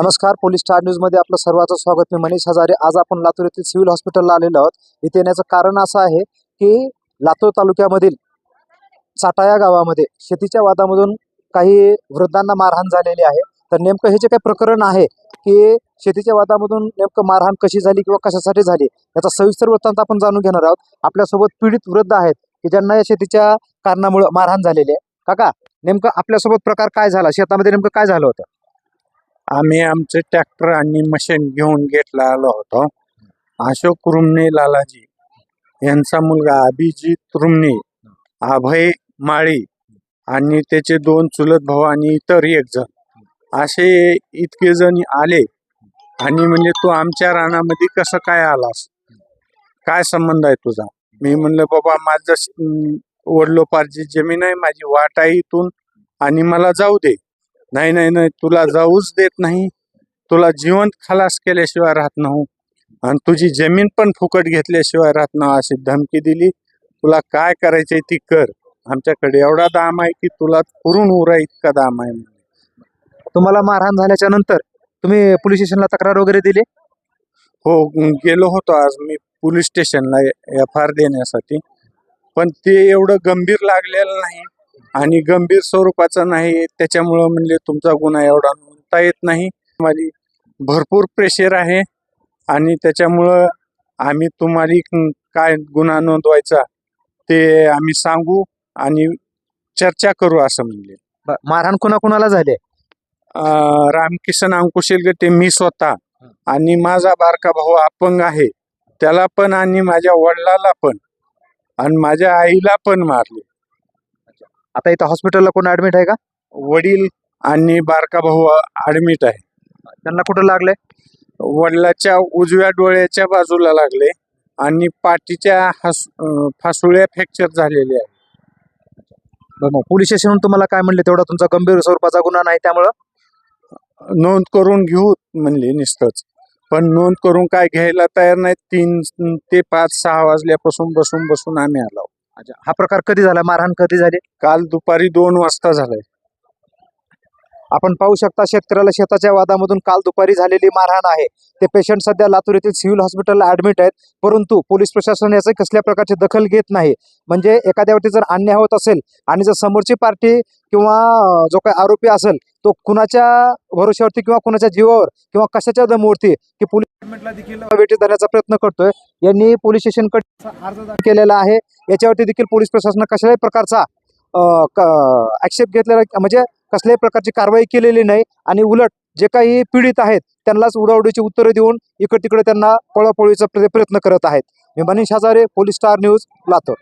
नमस्कार police star न्यूजमध्ये आपलं सर्वांचं स्वागत. मी मनीष हजारे. आज आपण लातूर येथील सिव्हिल हॉस्पिटलला आलेलो आहोत. इथे येण्याचं कारण असं आहे की लातूर तालुक्यामधील साटाया गावामध्ये शेतीच्या वादामधून काही वृद्धांना मारहाण झालेली आहे. तर नेमकं हे जे काही प्रकरण आहे की शेतीच्या वादामधून नेमकं मारहाण कशी झाली किंवा कशासाठी झाली याचा सविस्तर वृत्तांत आपण जाणून घेणार आहोत. आपल्यासोबत पीडित वृद्ध आहेत की ज्यांना या शेतीच्या कारणामुळे मारहाण झालेली आहे. काका नेमकं आपल्यासोबत प्रकार काय झाला? शेतामध्ये नेमकं काय झालं होतं? आम्ही आमचे ट्रॅक्टर आणि मशीन घेऊन गेटला आलो होतो. अशोक रुमणे लालाजी. यांचा मुलगा अभिजित रुमणे अभय माळी आणि त्याचे दोन चुलत भाऊ आणि इतर एक जण. असे इतके जण आले आणि म्हणजे तू आमच्या रानामध्ये कसं काय आलास? काय संबंध आहे तुझा? मी म्हणलं बाबा माझं वडलोपारची जमीन आहे माझी वाट आहे इथून आणि मला जाऊ दे. नाही नाही नाही तुला जाऊच देत नाही. तुला जिवंत खलास केल्याशिवाय राहत नाही आणि तुझी जमीन पण फुकट घेतल्याशिवाय राहत नाही अशी धमकी दिली. तुला काय करायचंय ती कर. आमच्याकडे एवढा दाम आहे की तुला पुरून उरा इतका दाम आहे तुम्हाला मारहाण झाल्याच्यानंतर तुम्ही पोलीस स्टेशनला तक्रार वगैरे दिली? हो गेलो होतो आज मी पोलीस स्टेशनला एफ आर देण्यासाठी. पण ते एवढं गंभीर लागलेलं नाही. आणि गंभीर स्वरूपाचं नाही त्याच्यामुळं म्हणले तुमचा गुन्हा एवढा नोंदता येत नाही. माझी भरपूर प्रेशर आहे आणि त्याच्यामुळं आम्ही तुम्हाला काय गुन्हा नोंदवायचा ते आम्ही सांगू आणि चर्चा करू असं म्हणले. मारहाण कुणाकुणाला झाली? रामकिशन अंकुशील गटे मी स्वतः. आणि माझा बारका भाऊ अपंग आहे. त्याला पण आणि माझ्या वडिलाला पण आणि माझ्या आईला पण मारले. आता इथं हॉस्पिटलला कोण ऍडमिट आहे का? वडील आणि बारका भाऊ ऍडमिट आहे. त्यांना कुठं लागले वडिलाच्या उजव्या डोळ्याच्या बाजूला लागले आणि पाठीच्या हस फासुळ्या फ्रॅक्चर झालेल्या आहे मग पोलीस स्टेशनहून तुम्हाला काय म्हणले? तेवढा तुमचा गंभीर स्वरूपाचा गुन्हा नाही त्यामुळं? नोंद करून घेऊ म्हणले नुसतंच. पण नोंद करून काय घ्यायला तयार नाही तीन ते पाच सहा वाजल्यापासून बसून बसून आम्ही आलो. हा प्रकार कधी झाला? मारहाण कधी झाली? काल दुपारी दोन वाजता झालाय. आपण पाहू शकता शेतकऱ्याला शेताच्या वादामधून काल दुपारी झालेली मारहाण आहे. ते पेशंट सध्या लातूर येथील सिव्हिल हॉस्पिटलला ऍडमिट आहेत. परंतु पोलीस प्रशासन याची कसल्या प्रकारची दखल घेत नाही. म्हणजे एखाद्या जर अन्याय होत असेल आणि जर समोरची पार्टी किंवा जो काही आरोपी असेल तो कुणाच्या भरोश्यावरती किंवा कुणाच्या जीवावर किंवा कशाच्या दमवरती की पोलीस डिपार्टमेंटला देखील वेटीस धरण्याचा प्रयत्न करतोय यांनी पोलीस स्टेशनकडे अर्ज केलेला आहे. याच्यावरती देखील पोलीस प्रशासन कशाही प्रकारचा आक्षेप घेतलेला म्हणजे कसल्याही प्रकारची कारवाई केलेली नाही आणि उलट जे काही पीडित आहेत त्यांनाच उडावडीची उत्तरं देऊन इकडे तिकडे त्यांना पळापळीचा प्रयत्न करत आहेत. मी Manish Hazare police star news Latur.